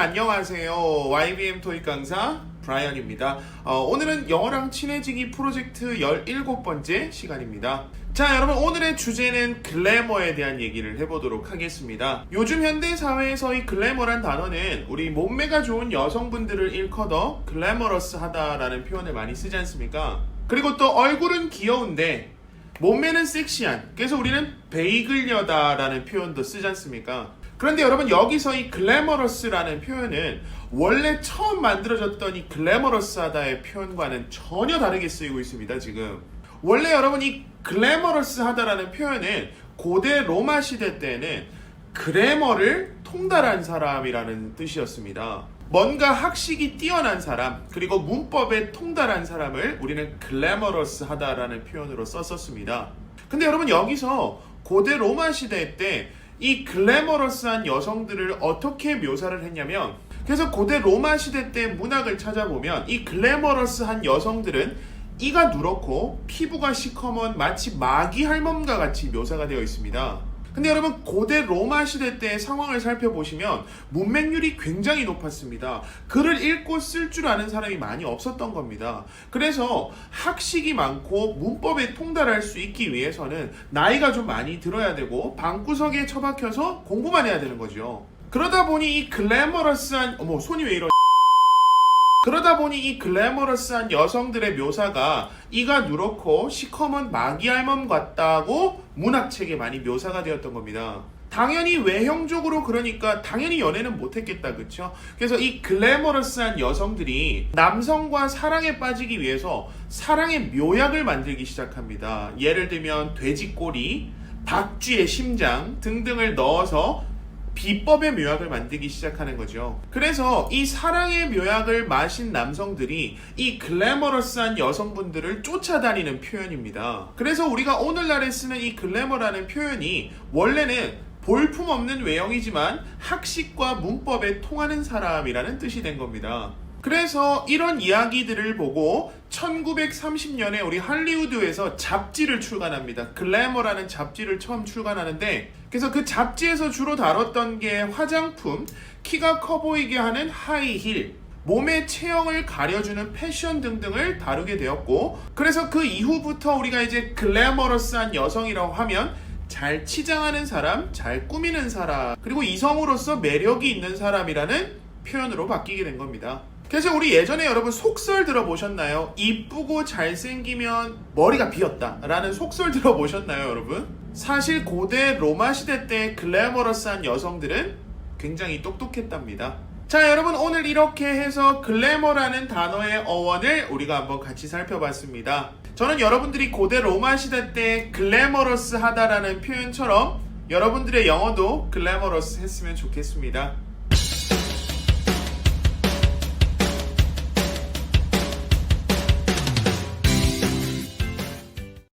안녕하세요. YBM 토익 강사 브라이언입니다. 어, 오늘은 영어랑 친해지기 프로젝트 17번째 시간입니다. 자, 여러분 오늘의 주제는 글래머에 대한 얘기를 해보도록 하겠습니다. 요즘 현대 사회에서 이 글래머란 단어는 우리 몸매가 좋은 여성분들을 일컬어 글래머러스하다라는 표현을 많이 쓰지 않습니까? 그리고 또 얼굴은 귀여운데 몸매는 섹시한 그래서 우리는 베이글녀다라는 표현도 쓰지 않습니까? 그런데 여러분 여기서 이 글래머러스라는 표현은 원래 처음 만들어졌던 이 글래머러스하다의 표현과는 전혀 다르게 쓰이고 있습니다 지금 원래 여러분 이 글래머러스하다라는 표현은 고대 로마 시대 때는 그래머를 통달한 사람이라는 뜻이었습니다. 뭔가 학식이 뛰어난 사람 그리고 문법에 통달한 사람을 우리는 글래머러스하다라는 표현으로 썼었습니다. 근데 여러분 여기서 고대 로마 시대 때 이 글래머러스한 여성들을 어떻게 묘사를 했냐면 그래서 고대 로마 시대 때 문학을 찾아보면 이 글래머러스한 여성들은 이가 누렇고 피부가 시커먼 마치 마귀 할멈과 같이 묘사가 되어 있습니다. 근데 여러분 고대 로마 시대 때의 상황을 살펴보시면 문맹률이 굉장히 높았습니다. 글을 읽고 쓸 줄 아는 사람이 많이 없었던 겁니다. 그래서 학식이 많고 문법에 통달할 수 있기 위해서는 나이가 좀 많이 들어야 되고 방구석에 처박혀서 공부만 해야 되는 거죠. 그러다 보니 이 글래머러스한 어머 손이 왜 이러 그러다 보니 이 글래머러스한 여성들의 묘사가 이가 누렇고 시커먼 마귀 할멈 같다고 문학책에 많이 묘사가 되었던 겁니다. 당연히 외형적으로 그러니까 당연히 연애는 못했겠다 그쵸? 그래서 이 글래머러스한 여성들이 남성과 사랑에 빠지기 위해서 사랑의 묘약을 만들기 시작합니다. 예를 들면 돼지꼬리, 박쥐의 심장 등등을 넣어서 비법의 묘약을 만들기 시작하는 거죠. 그래서 이 사랑의 묘약을 마신 남성들이 이 글래머러스한 여성분들을 쫓아다니는 표현입니다. 그래서 우리가 오늘날에 쓰는 이 글래머라는 표현이 원래는 볼품 없는 외형이지만 학식과 문법에 통하는 사람이라는 뜻이 된 겁니다. 그래서 이런 이야기들을 보고 1930년에 우리 할리우드에서 잡지를 출간합니다. 글래머라는 잡지를 처음 출간하는데 그래서 그 잡지에서 주로 다뤘던 게 화장품, 키가 커 보이게 하는 하이힐, 몸의 체형을 가려주는 패션 등등을 다루게 되었고 그래서 그 이후부터 우리가 이제 글래머러스한 여성이라고 하면 잘 치장하는 사람, 잘 꾸미는 사람, 그리고 이성으로서 매력이 있는 사람이라는 표현으로 바뀌게 된 겁니다. 그래서 우리 예전에 여러분 속설 들어보셨나요? 이쁘고 잘생기면 머리가 비었다 라는 속설 들어보셨나요 여러분? 사실 고대 로마 시대 때 글래머러스한 여성들은 굉장히 똑똑했답니다. 자 여러분 오늘 이렇게 해서 글래머라는 단어의 어원을 우리가 한번 같이 살펴봤습니다. 저는 여러분들이 고대 로마 시대 때 글래머러스 하다라는 표현처럼 여러분들의 영어도 글래머러스 했으면 좋겠습니다.